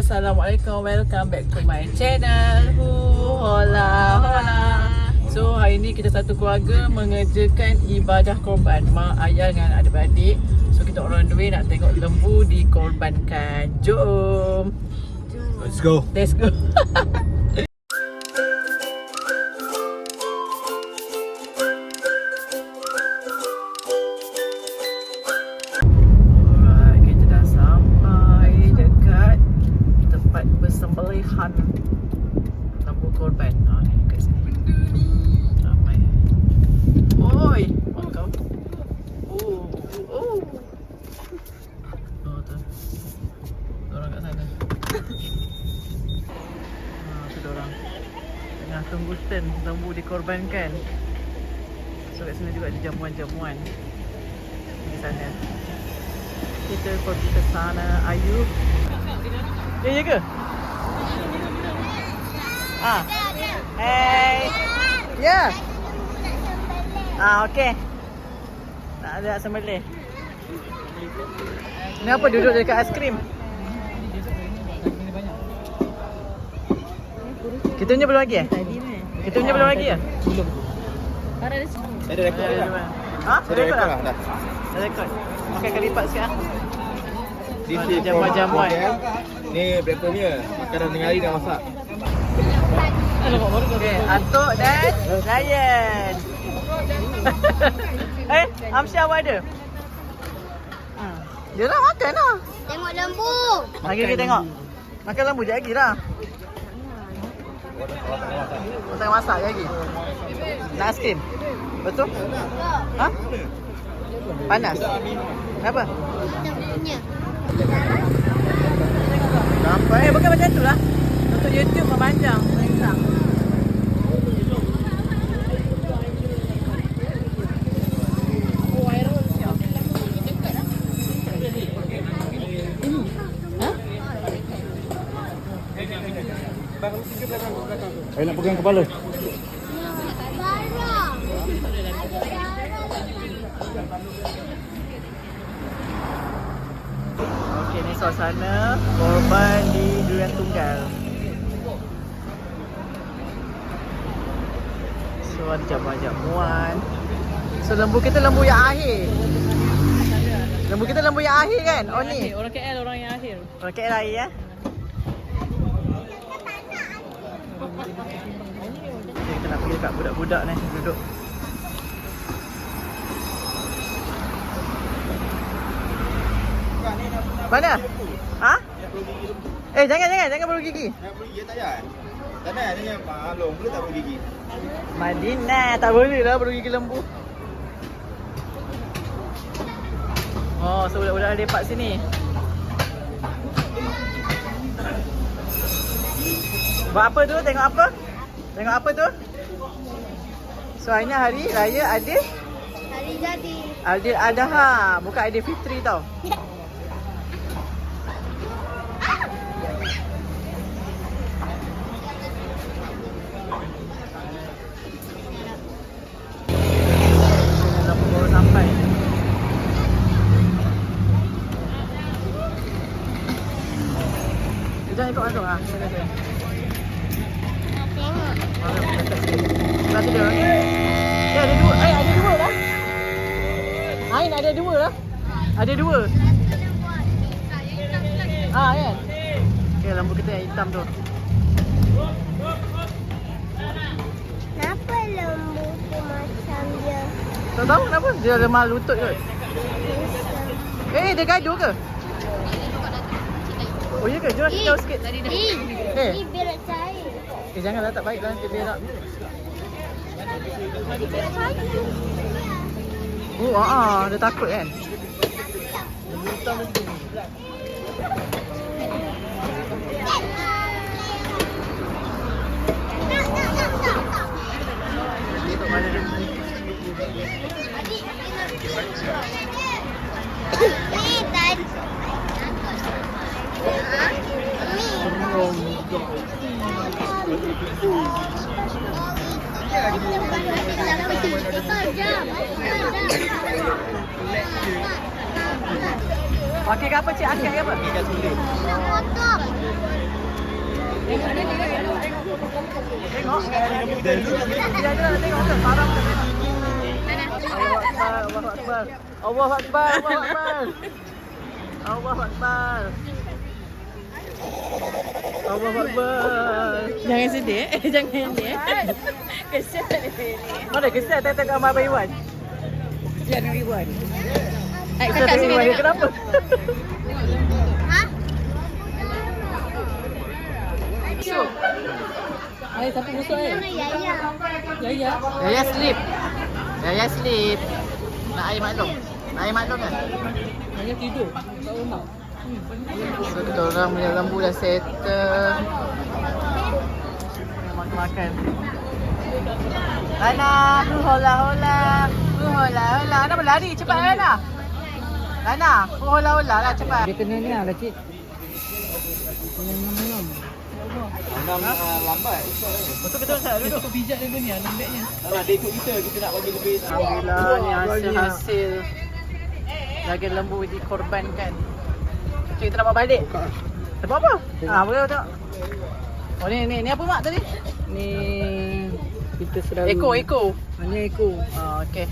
Assalamualaikum. Welcome back to my channel. Hu Hola Hola. So hari ni kita satu keluarga Mengerjakan ibadah korban. Mak, ayah dengan adik-beradik. So kita orang dua nak tengok lembu dikorbankan. Jom. Let's go. Let's go dikorbankan. So kat sini juga ada jamuan-jamuan di sana. Kita pergi ke sana Ayu. Ya ya ke? Ah. Hey. Ya. Ah okey. Tak ada sembelih. Kenapa duduk dekat aiskrim? Kita punya belum lagi eh? Kita punya belum lagi ya? Ada rekod Ada tak? dua. Ha? Ada rekod dah? lah dah. Dah rekod. Pakai kali lipat sekarang. This Ada is jamuan-jamuan. Ni breakfastnya. Makanan tengah hari dah masak. Okay, Atuk dan Ryan. eh, Amsyah awak ada? Hmm. Dia nak makan lah. Tengok lembu. Lagi kita tengok. Makan lembu je lagi lah. Kau tengah masak lagi. Nak aiskrim? Betul? Ha? Panas? Kenapa? Punya. Eh, bukan macam tu lah. Untuk YouTube memanjang. Saya nak pegang kepala. Okey, ni suasana korban di Durian Tunggal. So, ada jamuan-jamuan. So, lembu kita lembu yang akhir. Lembu kita lembu yang akhir kan? Oh ni. Orang KL orang yang akhir. Orang KL akhir ya. Okay, kita nak pergi dekat budak-budak ni duduk. Mana? Ha? Eh jangan jangan jangan bulu gigi. Nak beli gigi tak payah? Tak nak, tanya Pak Long. Boleh tak beli gigi? Madinah tak boleh lah gigi lembu. Oh, so budak-budak lepak sini. Buat apa tu? Tengok apa? Tengok apa tu? So hari ni hari raya Adil Hari jadi. Adil Adha, bukan Adil Fitri tau. Jangan ikut masuk ah. Sini sini. Ya ada dua. Eh ada dua lah. Ain ada dua lah. Ada dua. Ah kan. Okay lampu kita yang hitam tu. Kenapa lembu tu macam dia? Tak tahu kenapa dia lemah lutut kot. Eh dia gaduh ke? Oh ya ke? Jom kita tahu sikit. Dah. Eh. Berak cair. Eh janganlah tak baik lah nanti berak. Oh ah, ah dia takut kan. Untuk Pakai ke apa cik? Akak ke apa? Ada nak tengok kan? Tengok. Allahu Akbar, Allahu Akbar. Allahu Akbar. Allahu Akbar. Jangan sedih. Eh, jangan sedih. Kesian ni. Mana kesian tengok gambar Abang Iwan? Kesian Ribuan. Eh, Kesian kakak sini Abang Iwan. tengok. Kenapa? Hah? Ay, siapa busuk eh? Mana Yaya? Ya, ya. Yaya sleep. Yaya sleep. Nak air maklum. Nak air maklum kan? Hanya tidur kat rumah. So kita orang punya lembu dah settle. Makan-makan. Lana, hola hola. Hola hola. Ana berlari cepat Lana. Lana, hola hola lah cepat. Dia kena ni lah, cik. Kena minum-minum. Enam uh, lambat. Betul kita nak duduk. Aku pijak dia punya, lembeknya. Tak nak dia ikut kita, kita nak bagi lebih. Alhamdulillah ni hasil-hasil daging lembu dikorbankan. Cik kita nak bawa balik. Tak apa apa. Ah boleh tak? Oh ni ni ni apa mak tadi? Ni kita selalu. Eko eko. Hanya eko. Ah okey.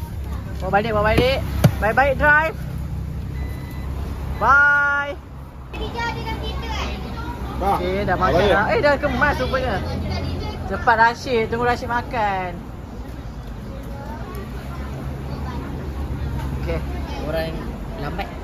Bawa balik bawa balik. Bye bye drive. Bye. Dia dengan kita kan? Bah. Okey dah makan dah. Eh dah kemas rupanya. Cepat Rashid, tunggu Rashid makan. Okey. Orang lambat.